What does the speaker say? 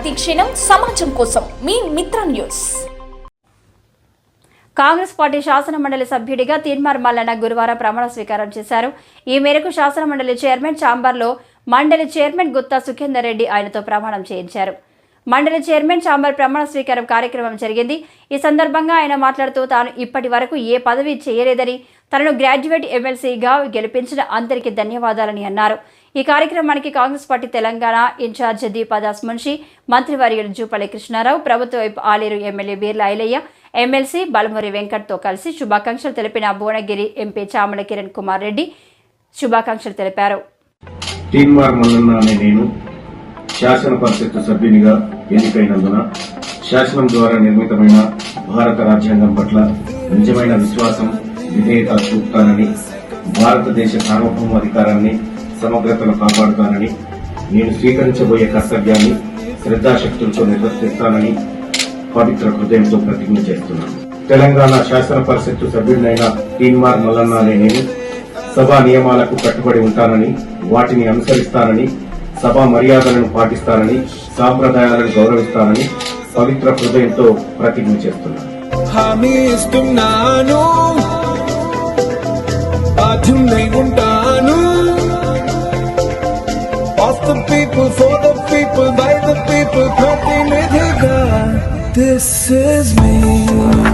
ప్రతిక్షణం సమాజం కోసం మీ మిత్ర న్యూస్. కాంగ్రెస్ పార్టీ శాసనమండలి సభ్యుడిగా తీన్మార్ మల్లన్న గురువారం ప్రమాణ స్వీకారం చేశారు. ఈ మేరకు శాసనమండలి చైర్మన్ చాంబర్లో మండలి చైర్మన్ గుత్తా సుఖేందర్ రెడ్డి ఆయనతో ప్రమాణం చేయించారు. మండలి చైర్మన్ చాంబర్ ప్రమాణ స్వీకారం కార్యక్రమం జరిగింది. ఈ సందర్భంగా ఆయన మాట్లాడుతూ తాను ఇప్పటి వరకు ఏ పదవి చేయలేదని తనను గ్రాడ్యుయేట్ ఎమ్మెల్సీగా గెలిపించిన అందరికీ ధన్యవాదాలని అన్నారు. ఈ కార్యక్రమానికి Congress party Telangana in charge Deepa Das Munshi మంత్రివర్యులు జూపల్లి కృష్ణారావు ప్రభుత్వ వైపు ఆలేరు ఎమ్మెల్యే బీర్ల ఐలయ్య ఎమ్మెల్సీ బలమురి వెంకట్తో కలిసి శుభాకాంక్షలు తెలిపిన భువనగిరి ఎంపీ చామల కిరణ్ కుమార్ రెడ్డి శుభాకాంక్షలు తెలిపారు. తీన్మార్ మల్లన్న అనే నేను శాసన పరిషత్ సభ్యునిగా ఎన్నికైనందున శాసనం ద్వారా నిర్మితమైన భారత రాజ్యాంగం పట్ల నిజమైన విశ్వాసం విధేయత చూపుతానని భారతదేశ సార్వభౌమ అధికారాన్ని సమగ్రతను కాపాడుతానని నేను స్వీకరించబోయే కర్తవ్యాన్ని శ్రద్ధాశక్తులతో నిర్వర్తిస్తానని పవిత్ర హృదయంతో ప్రతిజ్ఞ చేస్తున్నాను. తెలంగాణ శాసన పరిషత్తు సభ్యుడినైన తీన్మార్ మల్లన్నానే నేను సభా నియమాలకు కట్టుబడి ఉంటానని వాటిని అనుసరిస్తానని సభా మర్యాదలను పాటిస్తానని సాంప్రదాయాలను గౌరవిస్తానని పవిత్ర హృదయంతో ప్రతిజ్ఞ చేస్తున్నాను. హామీ ఇస్తున్నాను. బాధ్యున్నై Past the people, for the people, by the people, Pratinidhiga. This is me.